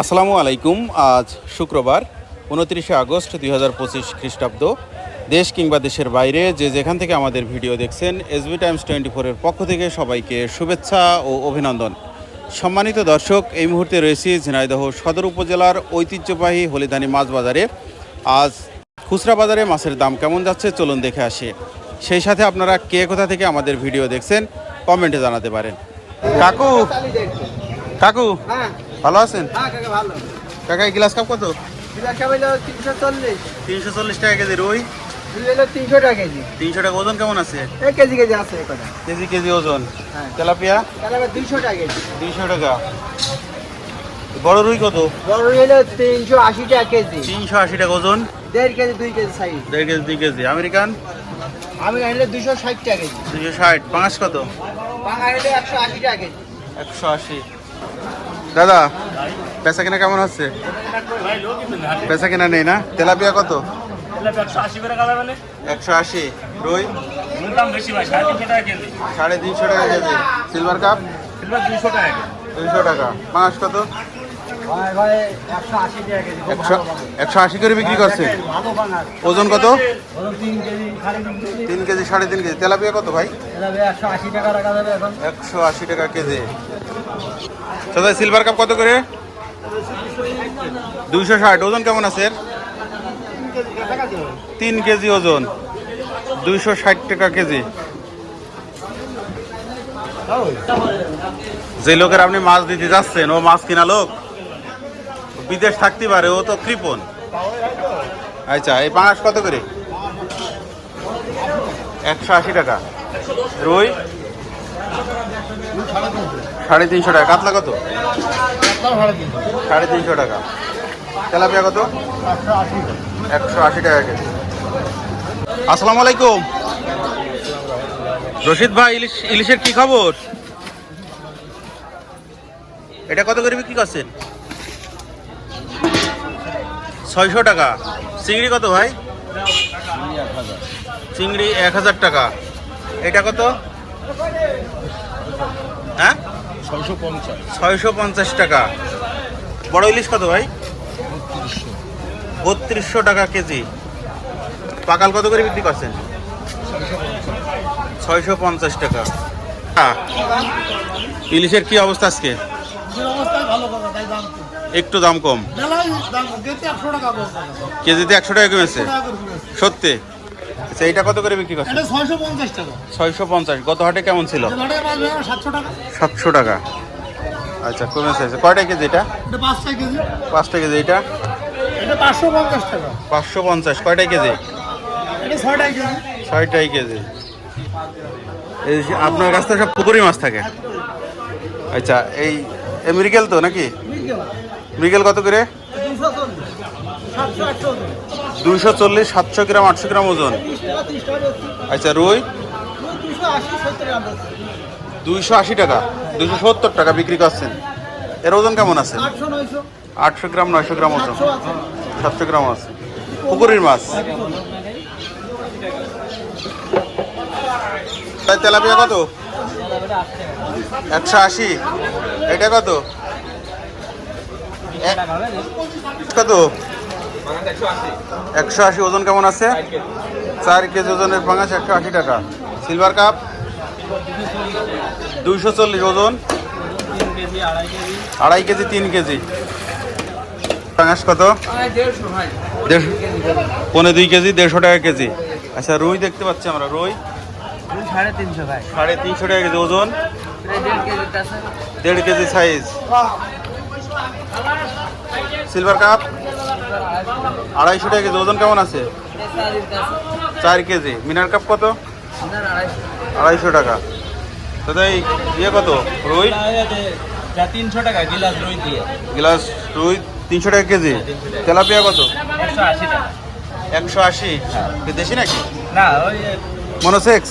আসসালামু আলাইকুম। আজ শুক্রবার, উনত্রিশে আগস্ট দুই হাজার পঁচিশ খ্রিস্টাব্দ। দেশ কিংবা দেশের বাইরে যে যেখান থেকে আমাদের ভিডিও দেখছেন এসবি টাইমস টোয়েন্টি ফোরের পক্ষ থেকে সবাইকে শুভেচ্ছা ও অভিনন্দন। সম্মানিত দর্শক, এই মুহূর্তে রয়েছি ঝিনাইদহ সদর উপজেলার ঐতিহ্যবাহী হলিদানি মাছ বাজারে। আজ খুচরা বাজারে মাছের দাম কেমন যাচ্ছে, চলুন দেখে আসি। সেই সাথে আপনারা কে কোথা থেকে আমাদের ভিডিও দেখছেন, কমেন্টে জানাতে পারেন। কাকু কাকু হ্যাঁ। ভালো আছেন? হ্যাঁ কাকা গ্লাস কাপ কত? তিনশো চল্লিশ। টাকা কেজি রুই। তিনশো টাকা কেজি। তিনশো টাকা ওজন কেমন আছে? কেজি কেজি আছে কেজি কেজি ওজন। হ্যাঁ। তেলাপিয়া? দুইশো টাকা কেজি। দুইশো টাকা। বড় রুই কত? বড় হইল তিনশো আশি টাকা কেজি। তিনশো আশি টাকা ওজন। দেড় কেজি দুই কেজি সাইজ। দেড় কেজি দুই কেজি। আমেরিকান? আমি আনলে দুইশো ষাট টাকা কেজি। দুইশো ষাট। পাঁচ কত? একশো আশি টাকা কেজি। একশো আশি। দাদা পেশা কেনা কেমন হচ্ছে? পেশা কেনা নেই না? তেলাপিয়া কত? একশো আশি মানে। একশো আশি। রুই? সাড়ে তিনশো টাকা কেজি। Silver cup? দুইশো টাকা। পাঁচ কত? একশো আশি করে বিক্রি করছে? ওজন কত? তিন কেজি সাড়ে তিন কেজি। তেলাপিয়া কত ভাই? একশো আশি টাকা কেজি। দাদা সিলভার কাপ কত করে? দুইশো ষাট। ওজন কেমন আছে তিন কেজি ওজন। দুইশো ষাট টাকা কেজি। যে লোকের আপনি মাছ দিতে যাচ্ছেন ও মাছ কিনা লোক? বিদেশ থাকতে পারে, ও তো কৃপন আচ্ছা এই পাঁচ কত করে? একশো আশি টাকা। রুই? সাড়ে তিনশো টাকা। কাতলা কত? সাড়ে তিনশো টাকা। তেলাপিয়া কত? একশো আশি টাকা কেজি। আসসালামু আলাইকুম। রশিদ ভাই, ইলিশ, ইলিশের কি খবর? এটা কত করে বিক্রি করছেন? ছয়শো টাকা। চিংড়ি কত ভাই? চিংড়ি এক হাজার টাকা। এটা কত? হ্যাঁ? ছয়শো পঞ্চাশ। ছয়শো পঞ্চাশ টাকা। বড় ইলিশ কত ভাই? বত্রিশশো। টাকা কেজি। পাকাল কত করে বিক্রি করছেন? ছয়শো পঞ্চাশ। টাকা। আহ, ইলিশের কি অবস্থা আজকে? ভালো কথা তাই দাম একটু দাম কম। কেজিতে একশো টাকা কমেছে? সত্যি? আচ্ছা এইটা কত করে বিক্রি করছে ছয়শো পঞ্চাশ গত হাটে কেমন ছিল? সাতশো টাকা। আচ্ছা কমেছে। আচ্ছা, কয়টা কেজি এটা? পাঁচটা কেজি। এটা? পাঁচশো পঞ্চাশ কয়টা কেজি? ছয়টাই কেজি। এই আপনার কাছ থেকে সব পুকুরি মাছ থাকে? আচ্ছা এই এ মৃগেল তো নাকি? মৃগেল কত করে? দুইশো চল্লিশ, সাতশো গ্রাম, আটশো গ্রাম ওজন। আচ্ছা রুই? দুইশো আশি টাকা, দুইশো সত্তর টাকা বিক্রি করছেন। এর ওজন কেমন আছে? আটশো গ্রাম, নয়শো গ্রাম ওজন। সাতশো গ্রাম আছে। পুকুরির মাছ। তেলাপিয়া কত? একশো আশি। এটা কত? কত? একশো আশি, ওজন কেমন আছে? চার কেজি ওজনের পাঙাশ একশো আশি টাকা। সিলভার কাপ দুইশো চল্লিশ ওজন। আড়াই কেজি, তিন কেজি। পাঙাশ কত? পনে দুই কেজি, দেড়শো টাকা কেজি। আচ্ছা রুই দেখতে পাচ্ছি আমরা, রুই। সাড়ে তিনশো টাকা কেজি ওজন। দেড় কেজি সাইজ সিলভার কাপ আড়াইশো টাকা কেজি ওজন কেমন আছে? চার কেজি। মিনার কাপ কত? আড়াইশো টাকা। দাদা এই ইয়ে কত? রুই? তিনশো টাকা গিলাস রুই দিয়ে গ্লাস রুই তিনশো টাকা কেজি। তেলাপিয়া কত? একশো আশি। টাকা একশো আশি দেশি নাকি? না ওই মনোসেক্স